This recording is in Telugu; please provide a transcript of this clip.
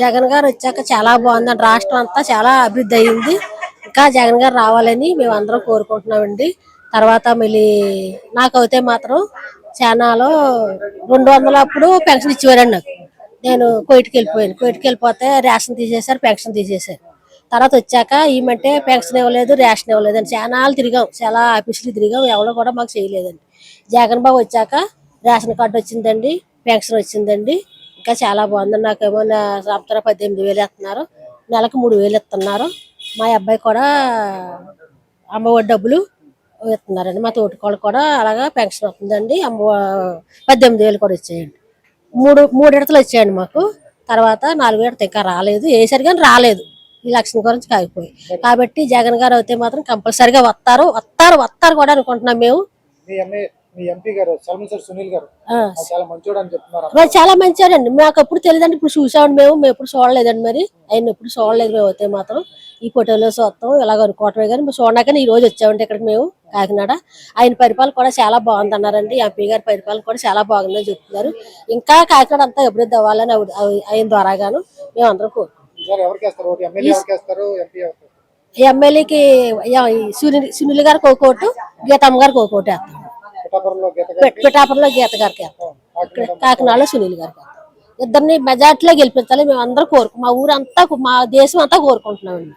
జగన్ గారు వచ్చాక చాలా బాగుందండి. రాష్ట్రం అంతా చాలా అభివృద్ధి అయింది. ఇంకా జగన్ గారు రావాలని మేము అందరం కోరుకుంటున్నామండి. తర్వాత మళ్ళీ నాకు అయితే మాత్రం చానాలో రెండు వందల అప్పుడు పెన్షన్ ఇచ్చేవారండి నాకు. నేను కోయిట్కి వెళ్ళిపోయాను. కోయిట్కి వెళ్ళిపోతే రేషన్ తీసేశారు పెన్షన్ తీసేశారు. తర్వాత వచ్చాక ఏమంటే పెన్షన్ ఇవ్వలేదు రేషన్ ఇవ్వలేదు అని చానాలు తిరిగాం. చాలా ఆఫీసులు తిరిగాం. ఎవరో కూడా మాకు చేయలేదండి. జగన్ బాబు వచ్చాక రేషన్ కార్డు వచ్చిందండి. పెన్షన్ వచ్చిందండి. ఇంకా చాలా బాగుంది నాకేమో నా సంవత్సరం పద్దెనిమిది వేలు ఇస్తున్నారు నెలకు మూడు వేలు ఇస్తున్నారు. మా అబ్బాయి కూడా అమ్మఒడి డబ్బులు ఇస్తున్నారండి. మా తోటికోళ్ళు కూడా అలాగా పెన్షన్ వస్తుందండి. అమ్మ పద్దెనిమిది వేలు కూడా ఇచ్చేయండి. మూడు మూడు ఇడతలు వచ్చాయండి మాకు. తర్వాత నాలుగు ఇడత ఇంకా రాలేదు. వేసారు కానీ రాలేదు. ఈ లక్ష్యం గురించి కాగిపోయి. కాబట్టి జగన్ గారు అయితే మాత్రం కంపల్సరిగా వస్తారు. వస్తారు వస్తారు కూడా అనుకుంటున్నాం మేము. మీ ఎంపీ గారు సల్మన్ సార్ సునీల్ గారు. చాలా మంచోడు అని చెప్తున్నారు మరి చాలా మంచివారండి మాకు ఎప్పుడు తెలియదండి. ఇప్పుడు చూసామండి మేము. మేము ఎప్పుడు చూడలేదండి మరి. ఆయన ఎప్పుడు చూడలేదు మేము అయితే మాత్రం. ఈ ఫోటోలో చూస్తాం. ఇలాగ అనుకోవటమే కానీ మేము చూడడాకని ఈ రోజు వచ్చామండి ఇక్కడికి మేము కాకినాడ. ఆయన పరిపాలన కూడా చాలా బాగుంది అన్నారండి ఎంపీ గారి పరిపాలన కూడా చాలా బాగుందని చెప్తున్నారు. ఇంకా కాకినాడ అంతా అభివృద్ధి అవ్వాలని ఆయన ద్వారాగాను మేము అందరం ఎవరికి ఎమ్మెల్యేకి సునీల్ సునీల్ గారికి ఒక కోటు గీతమ్మ గారికి ఒక కోటు వేస్తాం పిఠాపురంలో గీత గారికి? కాకినాడలో సునీల్ గారికి ఇద్దరిని మెజార్టీలో గెలిపించాలి. మేము అందరూ కోరుకు మా ఊరంతా మా దేశం అంతా కోరుకుంటున్నామండి.